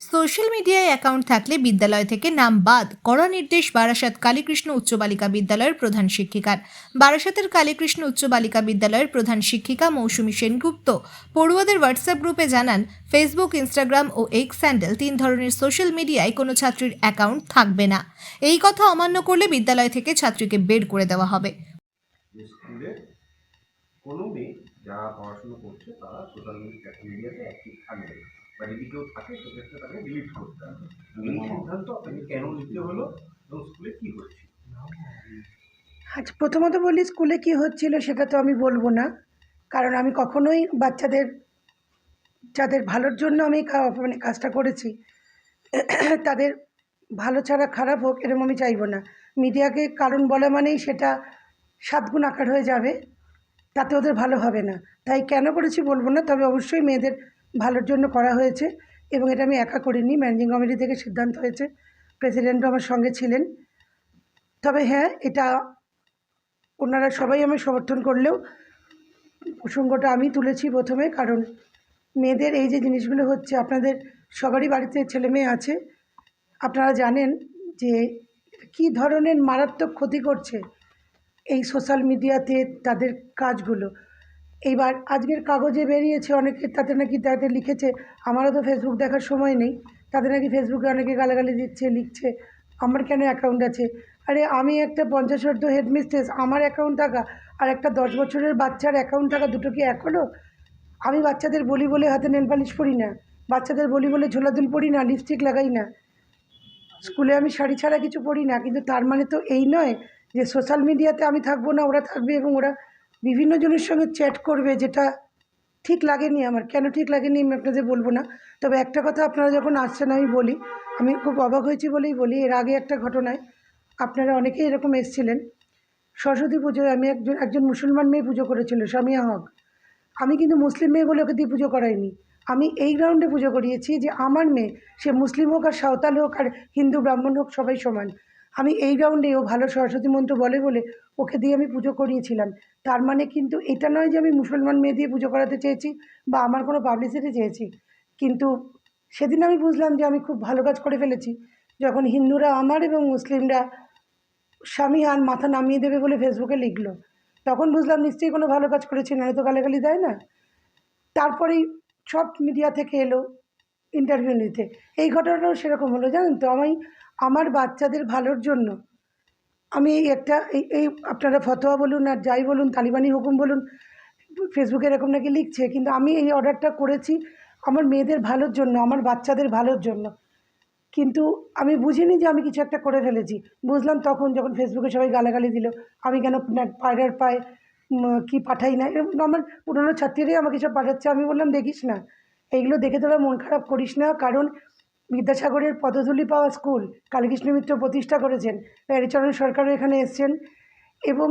Social মিডিয়ায় account থাকলে বিদ্যালয় থেকে নাম বাদ কড়া নির্দেশ বারাসাত কালীকৃষ্ণ উচ্চ বালিকা বিদ্যালয়ের প্রধান শিক্ষিকার। বারাসাতের কালীকৃষ্ণ উচ্চ বালিকা বিদ্যালয়ের প্রধান শিক্ষিকা মৌসুমী সেনগুপ্ত পড়ুয়াদের হোয়াটসঅ্যাপ গ্রুপে জানান, ফেসবুক, ইনস্টাগ্রাম ও এক্স স্যান্ডেল তিন ধরনের সোশ্যাল মিডিয়ায় কোনো ছাত্রীর অ্যাকাউন্ট থাকবে না। এই কথা অমান্য করলে বিদ্যালয় থেকে ছাত্রীকে বের করে দেওয়া হবে। যারা পড়াশুনো করছে, তারা সোশ্যাল মিডিয়াতে অ্যাক্টিভ থাকবে বা যদি কেউ থাকে সেক্ষেত্রে তাকে ডিলিট করতে হবে। এই সিদ্ধান্ত আপনাকে কেন নিতে হলো এবং স্কুলে কী হচ্ছে আচ্ছা প্রথমত বলি স্কুলে কি হচ্ছিল সেটা তো আমি বলব না। কারণ আমি কখনোই বাচ্চাদের যাদের ভালোর জন্য আমি মানে কাজটা করেছি তাদের ভালো ছাড়া খারাপ হোক এরকম আমি চাইব না। মিডিয়াকে কারণ বলা মানেই সেটা সাতগুণ আকার হয়ে যাবে তাতে ওদের ভালো হবে না। তাই কেন করেছি বলব না তবে অবশ্যই মেয়েদের ভালোর জন্য করা হয়েছে এবং এটা আমি একা করিনি। ম্যানেজিং কমিটি থেকে সিদ্ধান্ত হয়েছে। প্রেসিডেন্টও আমার সঙ্গে ছিলেন। তবে হ্যাঁ এটা ওনারা সবাই আমি সমর্থন করলেও প্রসঙ্গটা আমি তুলেছি প্রথমে, কারণ মেয়েদের এই যে জিনিসগুলো হচ্ছে, আপনাদের সবারই বাড়িতে ছেলে মেয়ে আছে, আপনারা জানেন যে কী ধরনের মারাত্মক ক্ষতি করছে এই সোশ্যাল মিডিয়াতে তাদের কাজগুলো। এইবার আজকের কাগজে বেরিয়েছে অনেকে, তাতে নাকি তাদের লিখেছে, আমারও তো ফেসবুক দেখার সময় নেই, তাতে নাকি ফেসবুকে অনেকে গালাগালি দিচ্ছে, লিখছে, আমার কেন অ্যাকাউন্ট আছে? আরে আমি একটা পঞ্চাশ অর্ধ হেডমিস্ট্রেস আমার অ্যাকাউন্ট থাকা, আর একটা দশ বছরের বাচ্চার অ্যাকাউন্ট থাকা দুটো কি এক হলো আমি বাচ্চাদের বলি বলে হাতে নেল পালিশ পরি না, বাচ্চাদের বলি বলে ঝোলাদুল পরি না লিপস্টিক লাগাই না। স্কুলে আমি শাড়ি ছাড়া কিছু পরি না, কিন্তু তার মানে তো এই নয় যে সোশ্যাল মিডিয়াতে আমি থাকব না, ওরা থাকবে এবং ওরা বিভিন্ন জনের সঙ্গে চ্যাট করবে যেটা ঠিক লাগেনি আমার। কেন ঠিক লাগেনি আমি আপনাদের বলব না। তবে একটা কথা আপনারা যখন আসছেন আমি বলি, আমি খুব অবাক হয়েছি বলেই বলি, এর আগে একটা ঘটনায় আপনারা অনেকেই এরকম এসেছিলেন। সরস্বতী পুজোয় আমি একজন একজন মুসলমান মেয়ে পুজো করেছিল সামিয়া হক আমি কিন্তু মুসলিম মেয়ে বলে ওকে দিয়ে পুজো করাইনি। আমি এই গ্রাউন্ডে পুজো করিয়েছি যে আমার মেয়ে, সে মুসলিম হোক আর সাঁওতাল হোক আর হিন্দু, ব্রাহ্মণ হোক সবাই সমান। আমি এই গ্রাউন্ডে ও ভালো সরস্বতী মন্ত্র বলে বলে ওকে দিয়ে আমি পুজো করিয়েছিলাম। তার মানে কিন্তু এটা নয় যে আমি মুসলমান মেয়ে দিয়ে পুজো করাতে চেয়েছি বা আমার কোনো পাবলিসিটি চেয়েছি। কিন্তু সেদিন আমি বুঝলাম যে আমি খুব ভালো কাজ করে ফেলেছি। যখন হিন্দুরা আমার এবং মুসলিমরা স্বামী আর মাথা নামিয়ে দেবে বলে ফেসবুকে লিখলো। তখন বুঝলাম নিশ্চয়ই কোনো ভালো কাজ করেছি না তো গালাগালি দেয় না। তারপরেই সব মিডিয়া থেকে এলো ইন্টারভিউ নিতে। এই ঘটনাটাও সেরকম হলো, জানেন তো? আমি, আমার বাচ্চাদের ভালোর জন্য আমি একটা, এই এই আপনারা ফতোয়া বলুন আর যাই বলুন, তালিবানি হুকুম বলুন ফেসবুকে এরকম নাকি লিখছে, কিন্তু আমি এই অর্ডারটা করেছি আমার মেয়েদের ভালোর জন্য, আমার বাচ্চাদের ভালোর জন্য। কিন্তু আমি বুঝিনি যে আমি কিছু একটা করে ফেলেছি। বুঝলাম তখন যখন ফেসবুকে সবাই গালাগালি দিল, আমি কেন পায়রার পায়ে কি পাঠাই না এরকম আমার পুরনো ছাত্রীরাই আমাকে সব পাঠাচ্ছে, আমি বললাম দেখিস না। এইগুলো দেখে তোরা মন খারাপ করিস না, কারণ বিদ্যাসাগরের পদধূলি পাওয়া স্কুল কালীকৃষ্ণ মিত্র প্রতিষ্ঠা করেছেন, হরিচরণ সরকারও এখানে এসছেন এবং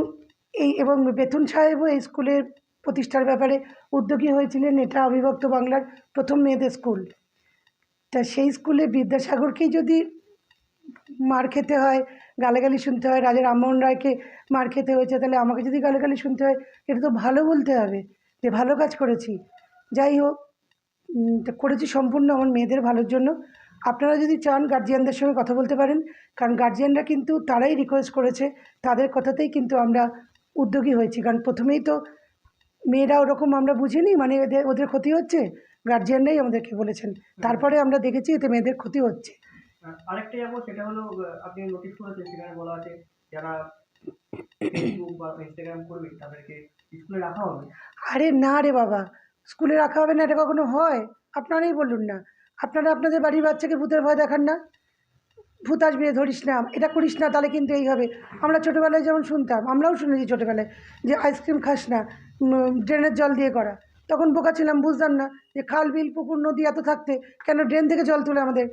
এই, এবং বেতন সাহেবও এই স্কুলের প্রতিষ্ঠার ব্যাপারে উদ্যোগী হয়েছিলেন, এটা অবিভক্ত বাংলার প্রথম মেয়েদের স্কুল। তা সেই স্কুলে বিদ্যাসাগরকেই যদি মার খেতে হয়, গালাগালি শুনতে হয়, রাজা রামমোহন রায়কে মার খেতে হয়েছে, তাহলে আমাকে যদি গালাগালি শুনতে হয়, এটা তো ভালো বলতে হবে, যে ভালো কাজ করেছি। যাই হোক করেছি সম্পূর্ণ আমার মেয়েদের ভালোর জন্য। আপনারা যদি চান গার্জিয়ানদের সঙ্গে কথা বলতে পারেন কারণ গার্জিয়ানরা কিন্তু তারাই রিকোয়েস্ট করেছে তাদের কথাতেই কিন্তু আমরা উদ্যোগী হয়েছি। কারণ প্রথমেই তো মেয়েরা ওরকম আমরা বুঝিনি মানে এদের ওদের ক্ষতি হচ্ছে গার্জিয়ানরাই আমাদেরকে বলেছেন। তারপরে আমরা দেখেছি এতে মেয়েদের ক্ষতি হচ্ছে। আরেকটা যাব সেটা হলো আপনি নোটিস করেছেন সেখানে বলা আছে যারা ফেসবুক বা ইনস্টাগ্রাম করবে তাদেরকে স্কুলে রাখা হবে? আরে না রে বাবা স্কুলে রাখা হবে না, এটা কখনো হয়? আপনারাই বলুন না। আপনারা আপনাদের বাড়ির বাচ্চাকে ভূতের ভয় দেখান না। ভূত আসবে, ধরিস না। এটা করিস না, তাহলে কিন্তু এই হবে। আমরা ছোটোবেলায় যেমন শুনতাম, আমরাও শুনেছি ছোটোবেলায় যে আইসক্রিম খাস না ড্রেনের জল দিয়ে করা। তখন বোকা ছিলাম, বুঝতাম না যে খাল, বিল, পুকুর, নদী এত থাকতে কেন ড্রেন থেকে জল তুলে আমাদের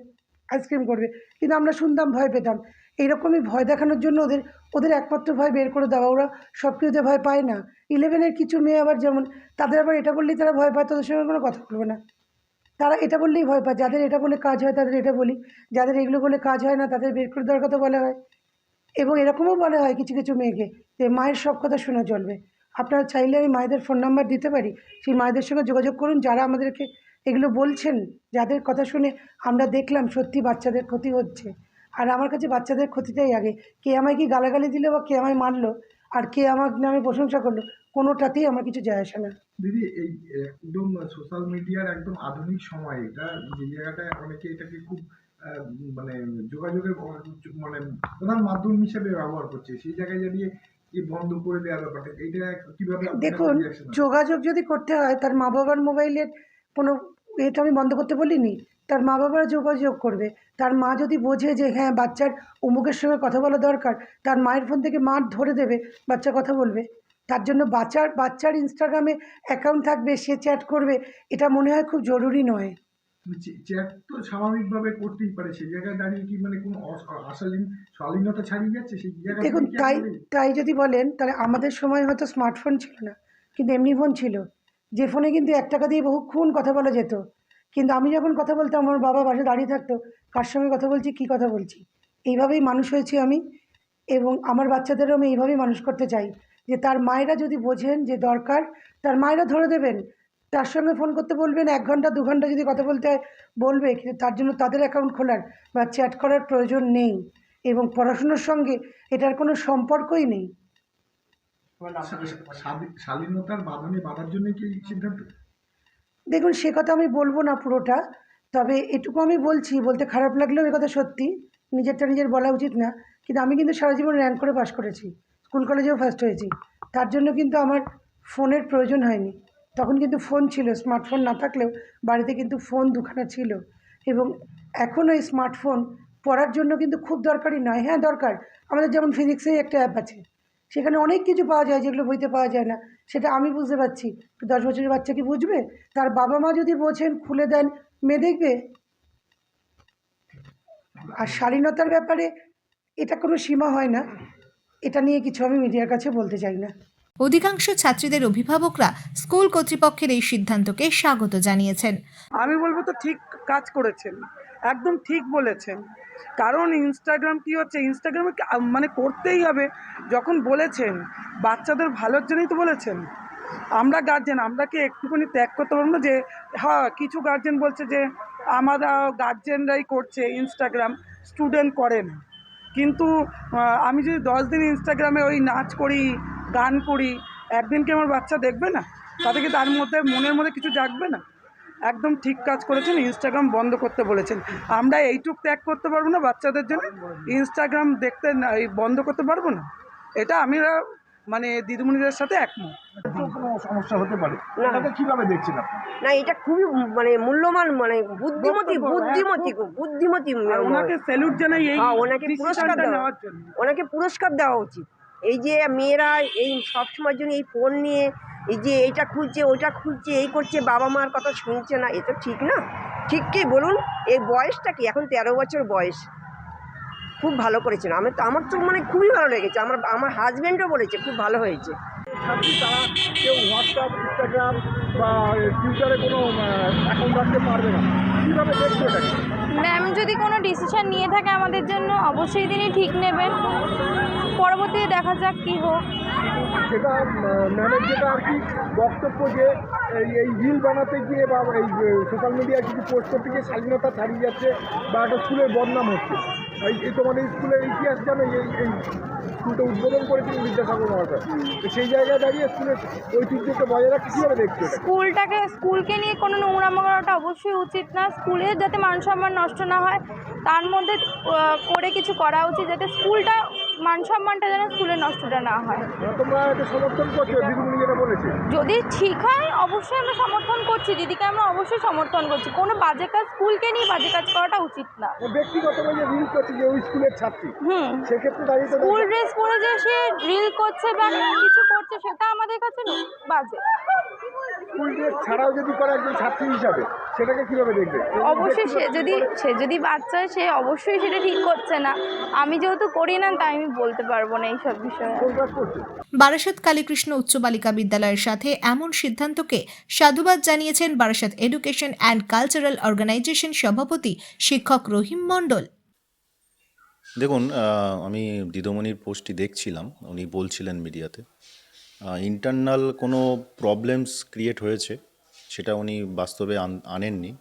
আইসক্রিম করবে। কিন্তু আমরা শুনতাম, ভয় পেতাম। এইরকমই ভয় দেখানোর জন্য ওদের ওদের একমাত্র ভয় বের করে দেওয়া। ওরা সব কিছুতে ভয় পায় না। ইলেভেনের কিছু মেয়ে আবার যেমন, তাদের আবার এটা বললেই তারা ভয় পায়, তাদের সঙ্গে কোনো কথা বলবে না। তারা এটা বললেই ভয় পায়, যাদের এটা বলে কাজ হয় তাদের এটা বলি। যাদের এগুলো বলে কাজ হয় না তাদের বের করে দেওয়ার কথা বলা হয়। এবং এরকমও বলা হয় কিছু কিছু মেয়েকে যে মায়ের সব কথা শোনা চলবে। আপনারা চাইলে আমি মায়েদের ফোন নাম্বার দিতে পারি। সেই মায়েদের সঙ্গে যোগাযোগ করুন, যারা আমাদেরকে এগুলো বলছেন, যাদের কথা শুনে আমরা দেখলাম সত্যি বাচ্চাদের ক্ষতি হচ্ছে। আর আমার কাছে বাচ্চাদের ক্ষতিটাই আগে। কে আমায় কি গালাগালি দিল বা কে আমায় মারলো? আর কে আমার নামে প্রশংসা করল? কোনোটাতেই আমার কিছু যায় আসে না। দিদি এই একদম সোশ্যাল মিডিয়ার একদম আধুনিক সময় এটা যে জায়গাটায় অনেকে এটাকে খুব মানে যোগাযোগের মানে প্রধান মাধ্যম হিসেবে ব্যবহার করছে। সেই জায়গায় দাঁড়িয়ে এই বন্ধ করে দেওয়ার ব্যাপারটা এটা কীভাবে দেখুন যোগাযোগ যদি করতে হয় তার মা বাবার মোবাইলের কোনো এটা আমি বন্ধ করতে বলিনি। তার মা বাবারা যোগাযোগ করবে। তার মা যদি বোঝে যে হ্যাঁ বাচ্চার অমুকের সঙ্গে কথা বলা দরকার তার মায়ের ফোন থেকে মা ধরে দেবে বাচ্চা কথা বলবে। তার জন্য বাচ্চার বাচ্চার ইনস্টাগ্রামে অ্যাকাউন্ট থাকবে সে চ্যাট করবে। এটা মনে হয় খুব জরুরি নয়। চ্যাট তো স্বাভাবিকভাবে করতেই পারে। সেই জায়গায় দাঁড়িয়ে কি মানে কোনো শালীনতা ছাড়িয়ে যাচ্ছে? সেই জায়গা দেখুন তাই তাই যদি বলেন তাহলে আমাদের সময় হয়তো স্মার্টফোন ছিল না কিন্তু এমনি ফোন ছিল। যে ফোনে কিন্তু এক টাকা দিয়ে বহুক্ষণ কথা বলা যেত। কিন্তু আমি যখন কথা বলতাম, আমার বাবা পাশে দাঁড়িয়ে থাকতো, কার সঙ্গে কথা বলছি, কী কথা বলছি? এইভাবেই মানুষ হয়েছি আমি এবং আমার বাচ্চাদেরও আমি এইভাবেই মানুষ করতে চাই যে তার মায়েরা যদি বোঝেন যে দরকার, তার মায়েরা ধরে দেবেন। তার সঙ্গে ফোন করতে বলবেন, এক ঘণ্টা, দু ঘণ্টা যদি কথা বলতে বলবে, কিন্তু তার জন্য তাদের অ্যাকাউন্ট খোলার বা চ্যাট করার প্রয়োজন নেই এবং পড়াশুনোর সঙ্গে এটার কোনো সম্পর্কই নেই। বাঁধার কি সিদ্ধান্ত? দেখুন, সে কথা আমি বলব না পুরোটা, তবে এটুকু আমি বলছি, বলতে খারাপ লাগলেও এ কথা সত্যি, নিজেরটা নিজের বলা উচিত না, কিন্তু আমি কিন্তু সারা জীবন র্যাঙ্ক করে পাশ করেছি, স্কুল কলেজেও ফার্স্ট হয়েছি, তার জন্য কিন্তু আমার ফোনের প্রয়োজন হয়নি, তখন কিন্তু ফোন ছিল স্মার্টফোন না থাকলেও বাড়িতে কিন্তু ফোন দুখানা ছিল, এবং এখনও এই স্মার্টফোন পড়ার জন্য কিন্তু খুব দরকারি নয় হ্যাঁ দরকার, আমাদের যেমন ফিজিক্সেই একটা অ্যাপ আছে, সেখানে অনেক কিছু পাওয়া যায়, যেগুলো বইতে পাওয়া যায় না সেটা আমি বুঝতে পারছি। দশ বছরের বাচ্চা কি বুঝবে? তার বাবা মা যদি বোঝেন খুলে দেন মেয়ে দেখবে। আর শালীনতার ব্যাপারে এটা কোনো সীমা হয় না। এটা নিয়ে কিছু আমি মিডিয়ার কাছে বলতে চাই না। অধিকাংশ ছাত্রীদের অভিভাবকরা স্কুল কর্তৃপক্ষের এই সিদ্ধান্তকে স্বাগত জানিয়েছেন। আমি বলব তো ঠিক কাজ করেছেন। একদম ঠিক বলেছেন। কারণ ইনস্টাগ্রাম কি হচ্ছে? ইনস্টাগ্রামে মানে করতেই হবে। যখন বলেছেন, বাচ্চাদের ভালোর জন্যই তো বলেছেন। আমরা গার্জেন আমরা কি একটুখানি ত্যাগ করতে পারব না যে হ্যাঁ কিছু গার্জেন বলছে যে, আমরা গার্জেনরাই করছে ইনস্টাগ্রাম স্টুডেন্ট করে না। কিন্তু আমি যদি দশ দিন ইনস্টাগ্রামে ওই নাচ করি, গান করি, একদিন কি আমার বাচ্চা দেখবে না? তাতে কি তার মধ্যে, মনের মধ্যে কিছু জাগবে না? একদম ঠিক কাজ করেছেন ইনস্টাগ্রাম বন্ধ করতে বলেছেন। আমরা এইটুক ত্যাগ করতে পারব না বাচ্চাদের জন্য? ইনস্টাগ্রাম দেখতে না বন্ধ করতে পারব না? এটা আমরা মানে দিদিমণিদের সাথে একমত। সমস্যা হতে পারে? না। কীভাবে দেখছেন না এটা খুবই মানে মূল্যবান মানে বুদ্ধিমতী বুদ্ধিমতী বুদ্ধিমতী ওনাকে স্যালুট জানাই এই হ্যাঁ, ওনাকে পুরস্কার দেওয়া। ওনাকে পুরস্কার দেওয়া উচিত। এই যে মেয়েরা এই সব সময়ের জন্য এই ফোন নিয়ে, এই যে এইটা খুঁজছে ওইটা খুঁজছে এই করছে, বাবা মার কথা শুনছে না এটা ঠিক না। ঠিক কি বলুন? এই বয়সটা কি? এখন তেরো বছর বয়স। খুব ভালো করেছেন। আমি তো, আমার তো মানে খুবই ভালো লেগেছে। আমার আমার হাজব্যান্ডও বলেছে, খুব ভালো হয়েছে। তারা কেউ হোয়াটসঅ্যাপ ইনস্টাগ্রাম বা টুইটারে কোনো অ্যাকাউন্ট রাখতে পারবে না। কীভাবে ম্যাম যদি কোনো ডিসিশান নিয়ে থাকে আমাদের জন্য, অবশ্যই তিনি ঠিক নেবেন। পরবর্তীতে দেখা যাক কী হোক। সেটা ম্যামের যেটা আর কি বক্তব্য যে, এই রিল বানাতে গিয়ে বা এই সোশ্যাল মিডিয়ায় কিছু পোস্ট করতে গিয়ে স্বাধীনতা ছাড়িয়ে যাচ্ছে বা একটা স্কুলের বদনাম হচ্ছে। এই তোমাদের স্কুলের ইতিহাস জানো এই স্কুলটা উদ্বোধন করেছিলেন বিদ্যাসাগর মহাশয়। তো সেই জায়গায় দাঁড়িয়ে স্কুলের ঐতিহ্যকে বজায় রাখতে কীভাবে দেখছে স্কুলটাকে, স্কুলকে নিয়ে কোনো নোংরামো করাটা অবশ্যই উচিত না। স্কুলে যাতে মান সম্মান নষ্ট না হয়, তার মধ্যে করে কিছু করা উচিত, যাতে স্কুলটা মান সম্মানটা যেন স্কুলে নষ্টটা না হয়। যদি ঠিক হয় অবশ্যই আমরা সমর্থন করছি। দিদিকে আমরা অবশ্যই সমর্থন করছি। কোনো বাজে কাজ স্কুলকে নিয়ে বাজে কাজ করাটা উচিত না। ব্যক্তিগতভাবে রিল করছে যে ওই স্কুলের ছাত্রী হুম। সেক্ষেত্রে দাঁড়িয়ে স্কুল ড্রেস পরে যে সে রিল করছে বা কিছু করছে সেটা আমাদের কাছে বাজে। স্কুল ড্রেস ছাড়াও যদি করে একজন ছাত্রী হিসাবে সেটাকে কীভাবে দেখবে? অবশ্যই সে যদি সে যদি বাচ্চা সে অবশ্যই সেটা ঠিক করছে না। আমি যেহেতু করি না তাই আমি বলতে পারব না এইসব বিষয়ে। বারাসাত কালীকৃষ্ণ উচ্চ বালিকা বিদ্যালয়ের সাথে এমন সিদ্ধান্তকে সাধুবাদ জানিয়েছেন Barasat education and cultural organisation সভাপতি শিক্ষক রহিম মণ্ডল। দেখুন আহ, আমি দিদমণির পোস্টটি দেখছিলাম। উনি বলছিলেন মিডিয়াতে। ইন্টারনাল কোনো প্রবলেমস ক্রিয়েট হয়েছে, সেটা উনি বাস্তবে আন- আনেননি।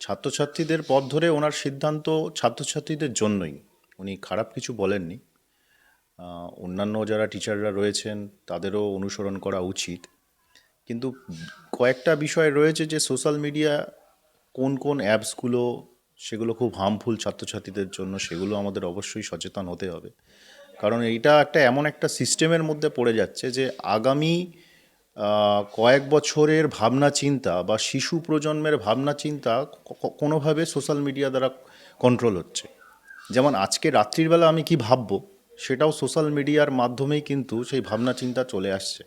ছাত্রছাত্রীদের পথ ধরে ওনার সিদ্ধান্ত ছাত্রছাত্রীদের জন্যই। উনি খারাপ কিছু বলেননি। অন্যান্য যারা টিচাররা রয়েছেন, তাদেরও অনুসরণ করা উচিত। কিন্তু কয়েকটা বিষয় রয়েছে যে সোশ্যাল মিডিয়া কোন কোন অ্যাপসগুলো, সেগুলো খুব হার্মফুল ছাত্রছাত্রীদের জন্য, সেগুলো আমাদের অবশ্যই সচেতন হতে হবে। কারণ এইটা একটা এমন একটা সিস্টেমের মধ্যে পড়ে যাচ্ছে যে আগামী কয়েক বছরের ভাবনা চিন্তা বা শিশু প্রজন্মের ভাবনা চিন্তা কোনোভাবে সোশ্যাল মিডিয়া দ্বারা কন্ট্রোল হচ্ছে। যেমন আজকে রাত্রির বেলা আমি কি ভাববো, সেটাও সোশ্যাল মিডিয়ার মাধ্যমেই কিন্তু সেই ভাবনা চিন্তা চলে আসছে।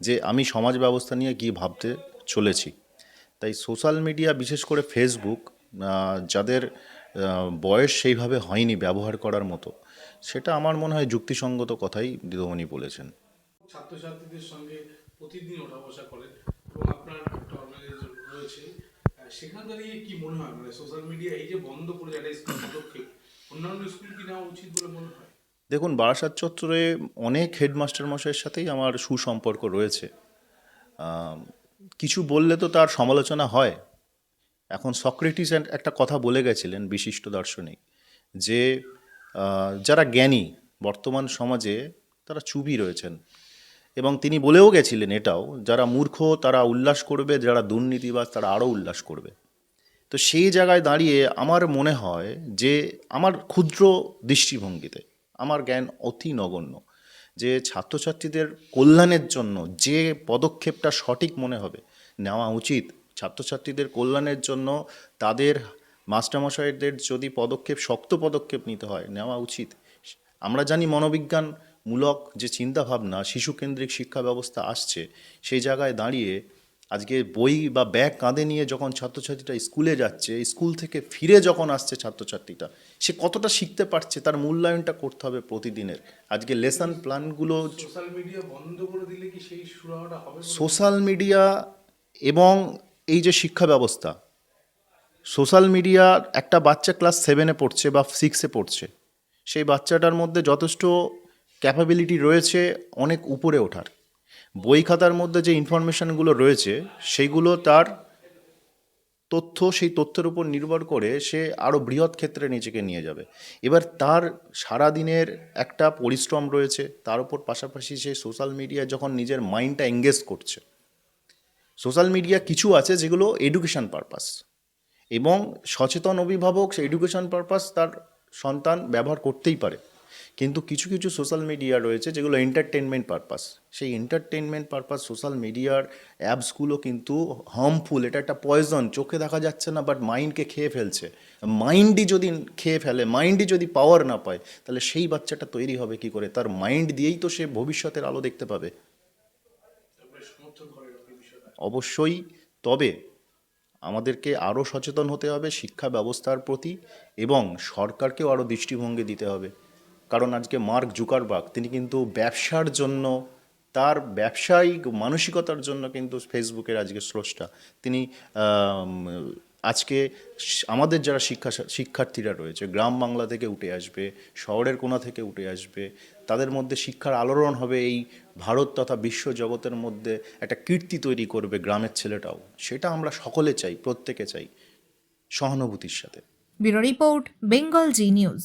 যে আমি সমাজ ব্যবস্থা নিয়ে কী ভাবতে চলেছি। তাই সোশ্যাল মিডিয়া, বিশেষ করে ফেসবুক যাদের বয়স সেইভাবে হয়নি ব্যবহার করার মতো। সেটা আমার মনে হয় যুক্তিসঙ্গত কথাই দিদমণি বলেছেন। ছাত্রছাত্রীদের সঙ্গে প্রতিদিন ওঠা বসা করেন এবং আপনার একটা অর্গানাইজেশন রয়েছে সেখানে দাঁড়িয়ে কি মনে হয়? মানে সোশ্যাল মিডিয়া এই যে বন্ধ করে একটা স্কুল পদক্ষেপ অন্যান্য স্কুল কি নেওয়া উচিত বলে মনে হয়? দেখুন বারাসাত চত্বরে অনেক হেডমাস্টার মশাইয়ের সাথেই আমার সুসম্পর্ক রয়েছে। কিছু বললে তো তার সমালোচনা হয়। এখন সক্রেটিস একটা কথা বলে গেছিলেন বিশিষ্ট দার্শনিক, যে যারা জ্ঞানী বর্তমান সমাজে তারা চুপই রয়েছেন। এবং তিনি বলেও গেছিলেন এটাও, যারা মূর্খ তারা উল্লাস করবে, যারা দুর্নীতিবাজ তারা আরও উল্লাস করবে। তো সেই জায়গায় দাঁড়িয়ে আমার মনে হয় যে, আমার ক্ষুদ্র দৃষ্টিভঙ্গিতে, আমার জ্ঞান অতি নগণ্য, যে ছাত্রছাত্রীদের কল্যাণের জন্য যে পদক্ষেপটা সঠিক মনে হবে, নেওয়া উচিত। ছাত্রছাত্রীদের কল্যাণের জন্য তাদের মাস্টারমশাইদের যদি পদক্ষেপ শক্ত পদক্ষেপ নিতে হয় নেওয়া উচিত। আমরা জানি মনোবিজ্ঞানমূলক যে চিন্তাভাবনা শিশুকেন্দ্রিক শিক্ষা ব্যবস্থা আসছে সেই জায়গায় দাঁড়িয়ে আজকে বই বা ব্যাগ কাঁধে নিয়ে যখন ছাত্রছাত্রীরা স্কুলে যাচ্ছে স্কুল থেকে ফিরে যখন আসছে ছাত্রছাত্রীটা সে কতটা শিখতে পারছে তার মূল্যায়নটা করতে হবে প্রতিদিনের। আজকে লেসন প্ল্যানগুলো সোশ্যাল মিডিয়া বন্ধ করে দিলে কি সেই হবে সোশ্যাল মিডিয়া এবং এই যে শিক্ষা ব্যবস্থা, সোশ্যাল মিডিয়া একটা বাচ্চা ক্লাস সেভেনে পড়ছে বা সিক্সে পড়ছে, সেই বাচ্চাটার মধ্যে যথেষ্ট ক্যাপাবিলিটি রয়েছে অনেক উপরে ওঠার। বই খাতার মধ্যে যে ইনফরমেশানগুলো রয়েছে সেইগুলো তার তথ্য, সেই তথ্যের উপর নির্ভর করে সে আরও বৃহৎ ক্ষেত্রে নিজেকে নিয়ে যাবে। এবার তার সারাদিনের একটা পরিশ্রম রয়েছে, তার উপর পাশাপাশি সে সোশ্যাল মিডিয়ায় যখন নিজের মাইন্ডটা এঙ্গেজ করছে সোশ্যাল মিডিয়া কিছু আছে যেগুলো এডুকেশন পারপাস এবং সচেতন অভিভাবক সে এডুকেশন পারপাস তার সন্তান ব্যবহার করতেই পারে। কিন্তু কিছু কিছু সোশ্যাল মিডিয়া রয়েছে যেগুলো এন্টারটেনমেন্ট পারপাস সেই এন্টারটেনমেন্ট পারপাস সোশ্যাল মিডিয়ার অ্যাপসগুলো কিন্তু হার্মফুল এটা একটা পয়জন চোখে দেখা যাচ্ছে না বাট মাইন্ডকে খেয়ে ফেলছে। মাইন্ডই যদি খেয়ে ফেলে মাইন্ডই যদি পাওয়ার না পায়, তাহলে সেই বাচ্চাটা তৈরি হবে কি করে? তার মাইন্ড দিয়েই তো সে ভবিষ্যতের আলো দেখতে পাবে আপনি সমর্থন করেন আপনি বিষয়টা অবশ্যই, তবে আমাদেরকে আরও সচেতন হতে হবে শিক্ষা ব্যবস্থার প্রতি এবং সরকারকেও আরও দৃষ্টিভঙ্গি দিতে হবে। কারণ আজকে মার্ক জুকারবার্গ, তিনি কিন্তু ব্যবসার জন্য, তার ব্যবসায়িক মানসিকতার জন্য কিন্তু ফেসবুকের আজকে স্রষ্টা। তিনি আজকে আমাদের যারা শিক্ষা, শিক্ষার্থীরা রয়েছে, গ্রাম বাংলা থেকে উঠে আসবে, শহরের কোনা থেকে উঠে আসবে তাদের মধ্যে শিক্ষার আলোড়ন হবে, এই ভারত তথা বিশ্ব জগতের মধ্যে একটা কীর্তি তৈরি করবে গ্রামের ছেলেটাও। সেটা আমরা সকলে চাই, প্রত্যেকে চাই সহানুভূতির সাথে। Bureau report, Bengal Zee news.